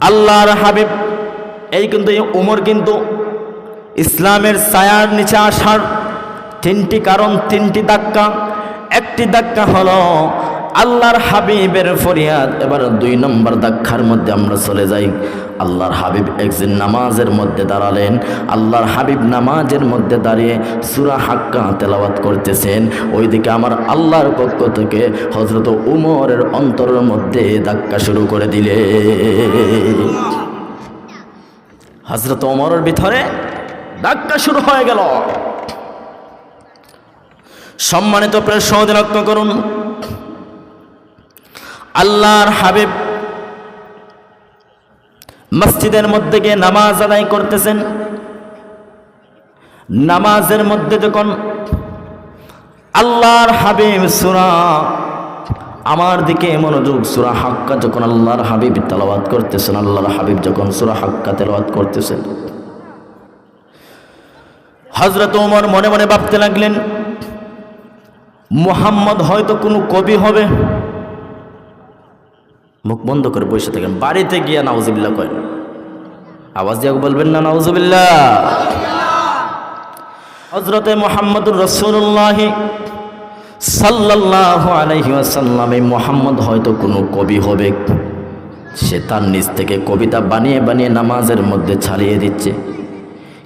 আল্লাহর হাবিব, এই কিন্তু এই উমর কিন্তু ইসলামের ছায়ার নিচে আসার তিনটি কারণ, তিনটি ধাক্কা। একটি ধাক্কা হলো আল্লাহর হাবিবের ফরিয়াদ। এবার দুই নম্বর ধাক্কার মধ্যে আমরা চলে যাই। আল্লাহর হাবিব একজন নামাজের মধ্যে দাঁড়ালেন। আল্লাহর হাবিব নামাজের মধ্যে দাঁড়িয়ে সুরা হাক্কা তেলাওয়াত করতেছেন। ওইদিকে আমার আল্লাহর পক্ষ থেকে হজরত উমরের অন্তরের মধ্যে ধাক্কা শুরু করে দিলে। হজরত ওমরের ভিতরে ধাক্কা শুরু হয়ে গেল। সম্মানিত প্রেস সহদে লক্ষ্য করুন। আল্লাহর হাবিব মসজিদের মধ্যে গিয়ে নামাজ আদায় করতেছেন। নামাজের মধ্যে যখন আল্লাহর হাবিব সুরা, আমার দিকে মনোযোগ, সুরা হাক্কা যখন আল্লাহর হাবিব তেলাওয়াত করতেছেন, আল্লাহর হাবিব যখন সুরা হাক্কা তেলাওয়াত করতেছেন হজরত ওমর মনে মনে ভাবতে লাগলেন, মোহাম্মদ হয়তো কোনো কবি হবে। মুখ বন্ধ করে বসে থাকেন। বাড়িতে গিয়া নাউজুবিল্লাহ কয় আওয়াজ দিয়ে বলবেন না, নাউজুবিল্লাহ। হজরতে মোহাম্মদুর রসুল্লাহ সাল্লাহ আলহি আসাল্লাম এই মোহাম্মদ হয়তো কোনো কবি হবে। সে তার নিজ থেকে কবিতা বানিয়ে বানিয়ে নামাজের মধ্যে ছাড়িয়ে দিচ্ছে।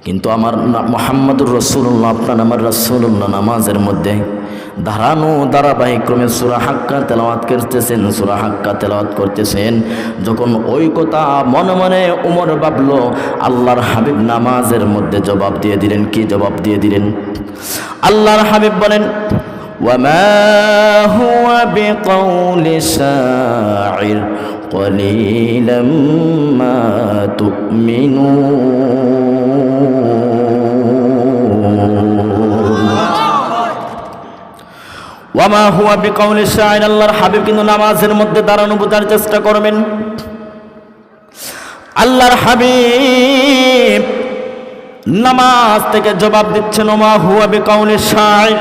কিন্তু আমার মোহাম্মদুর রসুল্লাহ আপনার আমার রসুল্লাহ নামাজের মধ্যে ধারানো ধারাবাহিক ক্রমে সুরা হাক্কা তেলাওয়াত করতেছেন সুরা হাক্কা তেলাওয়াত করতেছেন যখন ওই কথা মনে মনে উমর ভাবলো আল্লাহর হাবিব নামাজের মধ্যে জবাব দিয়ে দিলেন কি জবাব দিয়ে দিলেন আল্লাহর হাবিব বলেন وما هو بقول شاعر قليلا ما تؤمنون ওয়ামা হুয়া বিকাউলি শাইর আল্লাহর হাবিব কিন্তু নামাজের মধ্যে দাঁড়ানো বোঝার চেষ্টা করবেন। আল্লাহর হাবিব নামাজ থেকে জবাব দিচ্ছেন, ওমা হুয়া বিকাউলি শাইর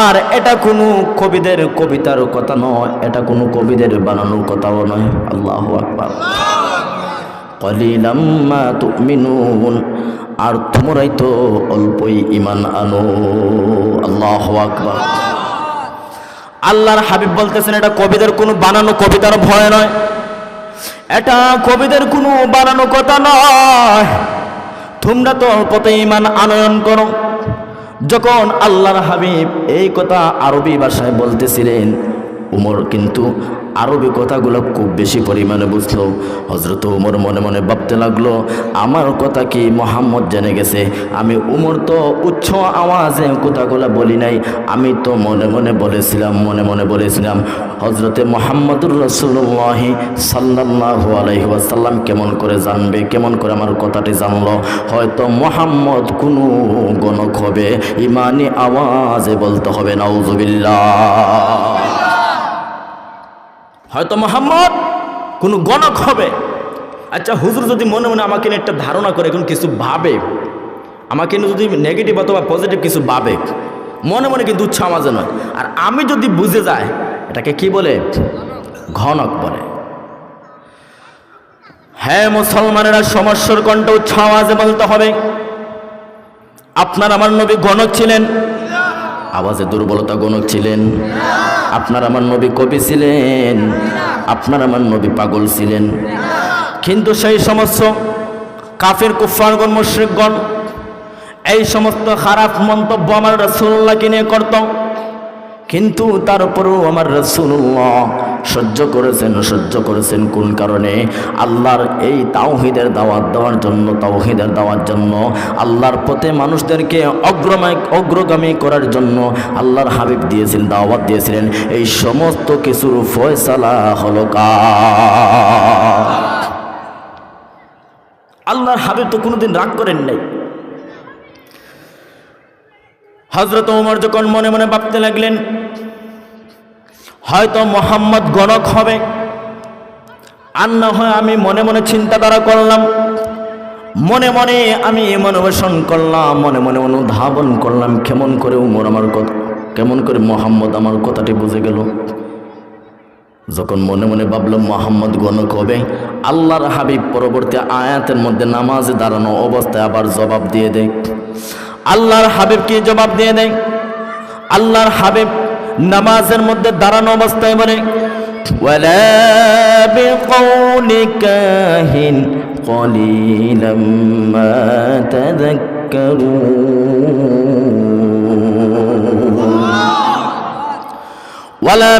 আর এটা কোনো কবিদের কবিতার কথা নয়, এটা কোনো কবিদের বানানোর কথাও নয়। আল্লাহ আকবার। কলিলাম্মা তুমিনুন। আর তোমরাই তো অল্পই ইমান আনো। আল্লাহ আল্লাহর হাবিব বলতেছেন, এটা কবিদের কোনো বানানো কবিতার ভয় নয়। এটা কবিদের কোনো বানানো কথা নয়। তোমরা তো অল্পতে ইমান আনয়ন করো। যখন আল্লাহর হাবিব এই কথা আরবি ভাষায় বলতেছিলেন, উমর কিন্তু আরবি কথাগুলো খুব বেশি পরিমাণে বুঝলো। হজরত উমর মনে মনে ভাবতে লাগল, আমার কথা কি মোহাম্মদ জেনে গেছে? আমি উমর তো উচ্চ আওয়াজে কথাগুলো বলি নাই। আমি তো মনে মনে বলেছিলাম, মনে মনে বলেছিলাম হজরতে মোহাম্মদুর রসুল্লাহ সাল্লাহ আলহিহাসাল্লাম কেমন করে জানবে, কেমন করে আমার কথাটি জানলো? হয়তো মোহাম্মদ কোনো গণক হবে, ইমানি আওয়াজে বলতে হবে, নাউজুবিল্লাহ। হয়তো মোহাম্মদ, কোনো গণক হবে। আচ্ছা হুজুর যদি মনে মনে আমাকে নিয়ে একটা ধারণা করে, এখন কিছু ভাবে, আমাকে যদি নেগেটিভ অথবা পজিটিভ কিছু ভাবে, মনে মনে কিন্তু উচ্চ আমাজে নয় আর আমি যদি বুঝে যাই, এটাকে কি বলে? ঘনক বলে। হ্যাঁ মুসলমানেরা, সমস্যার কণ্ঠ উচ্চ আওয়াজে বলতে হবে। আপনার, আমার নবী গণক ছিলেন। আওয়াজে দুর্বলতা গণক ছিলেন। আপনার আমার নবী কবি ছিলেন, আপনার আমার নবী পাগল ছিলেন। কিন্তু সেই সমস্ত কাফের কুফারগণ মুশ্রিকগণ, এই সমস্ত খারাপ মন্তব্য আমার রসুল্লাহকে নিয়ে করত। কিন্তু তারপরেও আমার রসুল্লাহ সহ্য করেছেন সহ্য করেছেন কোন কারণে? আল্লাহর এই তাওহিদের দাওয়াত দেওয়ার জন্য, তাওহিদের দেওয়ার জন্য, আল্লাহর পথে মানুষদেরকে অগ্রমায় অগ্রগামী করার জন্য আল্লাহর হাবিব দিয়েছেন, দাওয়াত দিয়েছিলেন। এই সমস্ত কিছুর ফয়সালা হলো কা আল্লাহর হাবিব তো কোনোদিন রাগ করেন নাই। হজরত ওমর যখন মনে মনে ভাবতে লাগলেন হয়তো মোহাম্মদ গণক হবে। আর না হয় আমি মনে মনে চিন্তাধারা করলাম, মনে মনে আমি মনোবেশন করলাম, মনে মনে অনুধাবন করলাম, কেমন করে উমর আমার কথা কেমন করে মোহাম্মদ আমার কথাটি বুঝে গেল। যখন মনে মনে ভাবলাম মোহাম্মদ গণক হবে, আল্লাহর হাবিব পরবর্তী আয়াতের মধ্যে নামাজে দাঁড়ানো অবস্থায় আবার জবাব দিয়ে দেয়। আল্লাহর হাবিব কি জবাব দিয়ে দেয়? আল্লাহর হাবিব নামাজের মধ্যে দাঁড়ানো অবস্থায় বলে, ওয়ালা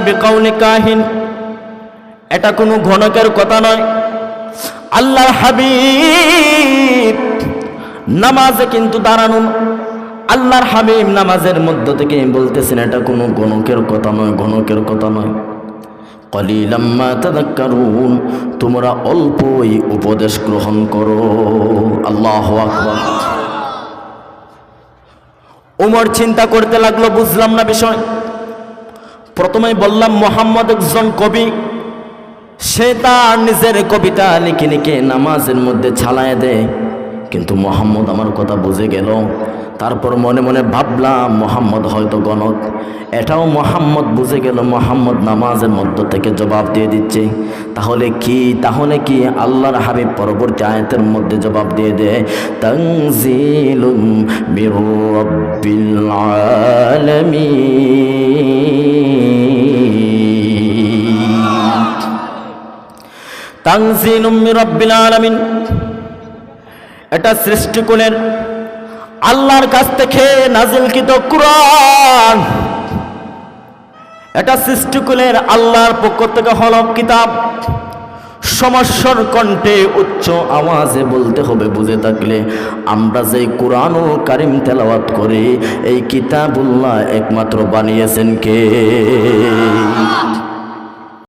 কাহিন এটা কোনো ঘনকের কথা নয়। আল্লাহ হাবিব নামাজে কিন্তু দাঁড়ানো আল্লাহর হাবিব নামাজের মধ্য থেকে বলতেছেন, এটা কোনো গণকের কথা নয়, গণকের কথা নয়। তোমরা অল্পই উপদেশ গ্রহণ করো। আল্লাহ ওমর চিন্তা করতে লাগল, বুঝলাম না বিষয়। প্রথমে বললাম, মোহাম্মদ একজন কবি, সে তার নিজের কবিতা লিখে লিখে নামাজের মধ্যে ছালায় দেয়। কিন্তু মোহাম্মদ আমার কথা বুঝে গেল। তারপর মনে মনে ভাবলাম, মোহাম্মদ হয়তো গণক। এটাও মোহাম্মদ বুঝে গেল, মোহাম্মদ নামাজের মধ্য থেকে জবাব দিয়ে দিচ্ছে। তাহলে কি তাহলে কি আল্লাহর হাবিব পরবর্তী আয়াতের মধ্যে জবাব দিয়ে দেয় তংজিলুম মির রব্বিল আলামিন। তানজিলুম মির রব্বিল আলামিন। এটা সৃষ্টিকুলের আল্লাহর কাছ থেকে নাজিলকৃত কুরআন। এটা সৃষ্টিকুলের আল্লাহর পক্ষ থেকে হল কিতাব। সমস্যার কণ্ঠে উচ্চ আওয়াজে বলতে হবে, বুঝে থাকলে আমরা যে কোরআনুল কারিম তেলাওয়াত করি, এই কিতাবুল্লাহ একমাত্র বানিয়েছেন কে?